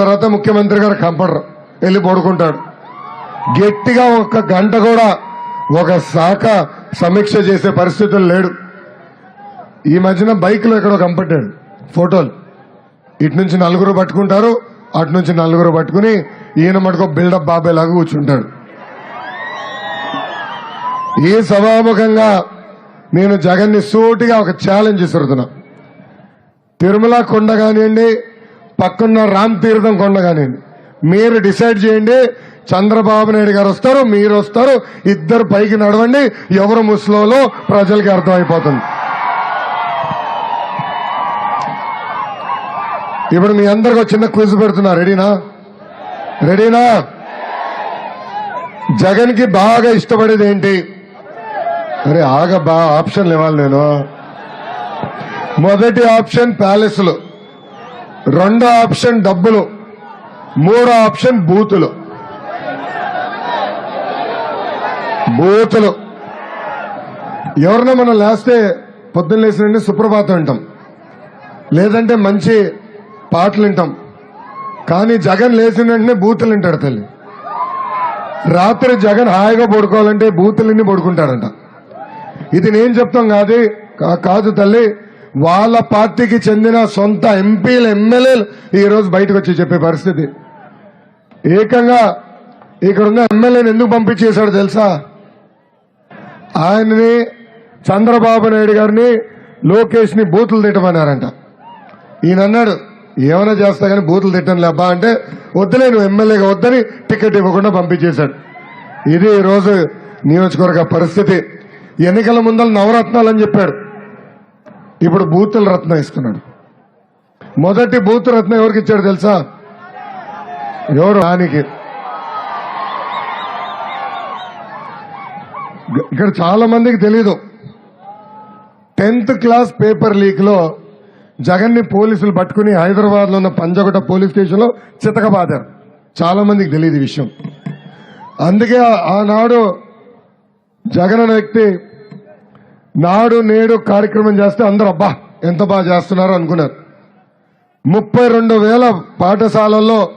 తర్వాత ముఖ్యమంత్రి గారు కంపడరు వెళ్ళి పడుకుంటాడు. గట్టిగా ఒక గంట కూడా ఒక శాఖ సమీక్ష చేసే పరిస్థితులు లేడు. ఈ మధ్యన బైక్లో ఎక్కడో కంపట్టాడు ఫోటోలు. ఇటు నుంచి నలుగురు పట్టుకుంటారు అటు నుంచి నలుగురు పట్టుకుని ఈయన మటుకు బిల్డప్ బాబాయ్ లాగా కూర్చుంటాడు. ఈ సభాముఖంగా నేను జగన్ని సూటిగా ఒక ఛాలెంజ్ ఇస్తున్నా తిరుమల కొండ కానివ్వండి పక్కన రామ్ తీర్థం కొండ కానివ్వండి మీరు డిసైడ్ చేయండి. చంద్రబాబు నాయుడు గారు వస్తారు మీరు వస్తారు. ఇద్దరు పైకి నడవండి. ఎవరు ముస్లోలో ప్రజలకి అర్థమైపోతుంది. ఇప్పుడు మీ అందరికి ఒక చిన్న క్విజ్ పెడుతున్నా. రెడీనా? రెడీనా? జగన్కి బాగా ఇష్టపడేది ఏంటి? అరే ఆగ బా ఆప్షన్లు ఇవ్వాలి నేను. మొదటి ఆప్షన్ ప్యాలెస్లు. రెండో ఆప్షన్ డబ్బులు మూడో ఆప్షన్ బూతులు. బూతులు. ఎవరినో మనం లేస్తే పొద్దున్న లేచిన సుప్రభాతం వింటాం. లేదంటే మంచి పాటలు వింటాం. కానీ జగన్ లేచిన వెంటనే బూతులు వింటాడు తల్లి. రాత్రి జగన్ హాయిగా పడుకోవాలంటే బూతులన్నీ పడుకుంటాడంట. ఇది నేను చెప్తాం కాదు కాదు తల్లి. వాళ్ళ పార్టీకి చెందిన సొంత ఎంపీలు ఎమ్మెల్యేలు ఈరోజు బయటకు వచ్చి చెప్పే పరిస్థితి. ఏకంగా ఇక్కడున్న ఎమ్మెల్యేని ఎందుకు పంపించేశాడు తెలుసా? ఆయనని చంద్రబాబు నాయుడు గారిని లోకేష్ని బూతులు తిట్టమన్నారంట. ఈయన అన్నాడు ఏమైనా చేస్తా కానీ బూతులు తిట్టను లేబ్బా అంటే వద్దులే నువ్వు ఎమ్మెల్యేగా వద్దని టికెట్ ఇవ్వకుండా పంపించేశాడు. ఇది ఈరోజు రోజు నియోజకవర్గ పరిస్థితి. ఎన్నికల ముందర నవరత్నాలు అని చెప్పాడు. ఇప్పుడు బూతుల రత్నం ఇస్తున్నాడు మొదటి బూత్ రత్నం ఎవరికి ఇచ్చాడు తెలుసా? ఎవరు? రానికి ఇక్కడ చాలా మందికి తెలీదు. టెన్త్ క్లాస్ పేపర్ లీక్లో జగన్ని పోలీసులు పట్టుకుని హైదరాబాద్లో ఉన్న పంజగుట్ట పోలీస్ స్టేషన్లో చితకబాదారు. చాలా మందికి తెలియదు ఈ విషయం. అందుకే ఆనాడు జగన్ అనే వ్యక్తి నాడు నేడు కార్యక్రమం చేస్తే అందరూ అబ్బా ఎంత బాగా చేస్తున్నారు అనుకున్నారు. ముప్పై రెండు వేల పాఠశాలల్లో